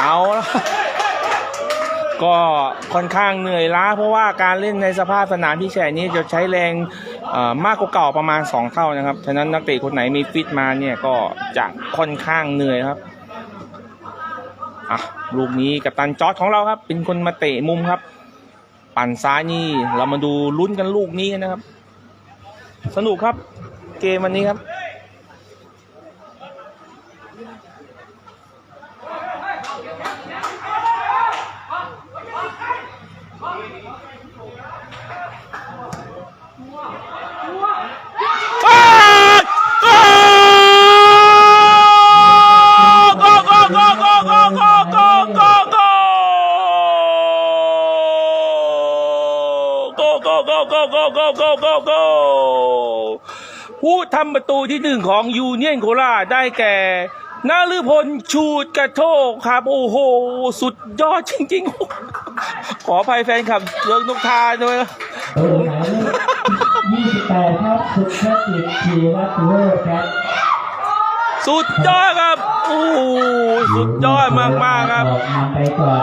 เอาละก็ค่อนข้างเหนื่อยล้า เพราะว่าการเล่นในสภาพสนามที่แฉะนี้จะใช้แรงมากกว่าเก่าประมาณ 2 เท่านะครับ ฉะนั้นนักเตะคนไหนมีฟิตมาเนี่ยก็จะค่อนข้างเหนื่อยครับอะลูกนี้กับตันจอร์ดของเราครับ เป็นคนมาเตะมุมครับ ปั่นซ้ายนี่เรามาดูลุ้นกันลูกนี้นะครับ สนุกครับ เกมวันนี้ครับ ผู้ทำประตูที่หนึ่งของยูเนียนโคราได้แก่ นาลือพลชูดกระโทกครับ โอ้โห สุดยอดจริงๆ ขออภัยแฟนคลับเรืองนกทาด้วยนะเบอร์หมายเลข28ครับสุดแค่จิตชีวัตเลิศครับ สุดยอดครับ โอ้โหสุดยอดมากๆครับออกนำไปก่อน